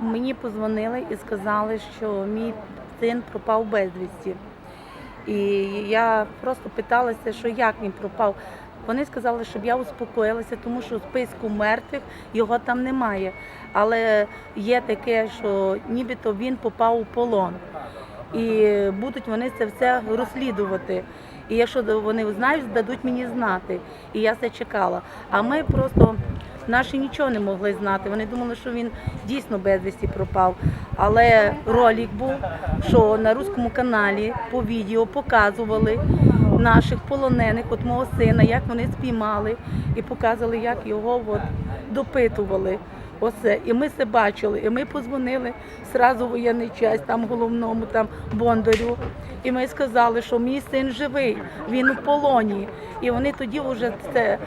Мені позвонили і сказали, що мій син пропав безвісті. І я просто питалася, що як він пропав. Вони сказали, щоб я успокоїлася, тому що у списку мертвих його там немає. Але є таке, що нібито він попав у полон. І будуть вони це все розслідувати. І якщо вони знають, дадуть мені знати. І я це чекала. А ми просто наші нічого не могли знати. Вони думали, що він дійсно безвісті пропав. Але ролик був, що на руському каналі по відео показували наших полонених, от мого сина, як вони спіймали, і показували, як його от допитували. Оце. І ми це бачили. І ми позвонили зразу в воєнний час, там головному, там Бондарю. І ми сказали, що мій син живий, він у полоні. І вони тоді вже це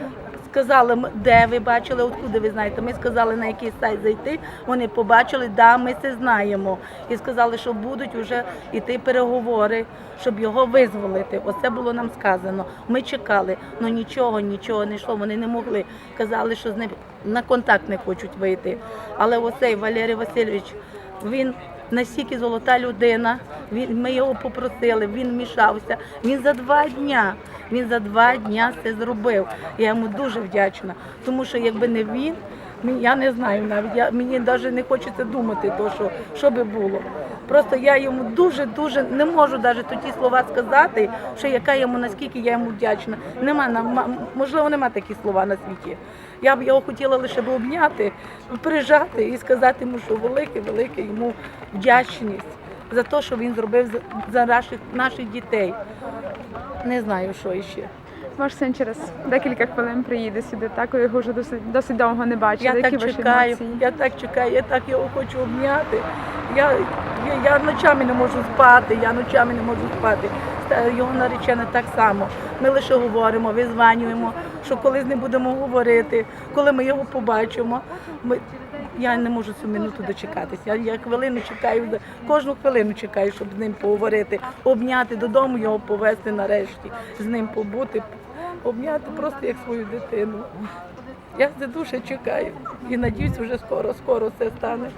сказали, де ви бачили, откуди ви знаєте. Ми сказали, на який сайт зайти. Вони побачили, да, ми це знаємо. І сказали, що будуть вже йти переговори, щоб його визволити. Оце було нам сказано. Ми чекали, але нічого, нічого не йшло. Вони не могли. Казали, що з ним на контакт не хочуть вийти. Але оцей Валерій Васильович, він настільки золота людина. Він, ми його попросили, він вмішався. Він за два дня, він за два дня це зробив. Я йому дуже вдячна, тому що якби не він, я не знаю навіть. Я, мені навіть не хочеться думати, то, що, що би було. Просто я йому дуже-дуже не можу навіть ті слова сказати, що яка йому наскільки я йому вдячна. Нема можливо, нема такі слова на світі. Я б його хотіла лише б обняти, прижати і сказати йому, що велике, велике йому вдячність за те, що він зробив за- наших, наших дітей. Не знаю, що ще. Ваш син через декілька хвилин приїде сюди, так ви його вже досить, досить довго не бачили. Я Які так ваші чекаю, емоції? я так чекаю, я так його хочу обняти. Я, я, я ночами не можу спати, я ночами не можу спати. Його наречена так само. Ми лише говоримо, визванюємо, що коли з ним будемо говорити, коли ми його побачимо. Ми, я не можу цю минуту дочекатися. Я, я хвилину чекаю, кожну хвилину чекаю, щоб з ним поговорити, обняти, додому його повезти нарешті, з ним побути, обняти просто як свою дитину. Я це дуже чекаю і надіюсь, вже скоро, скоро це стане.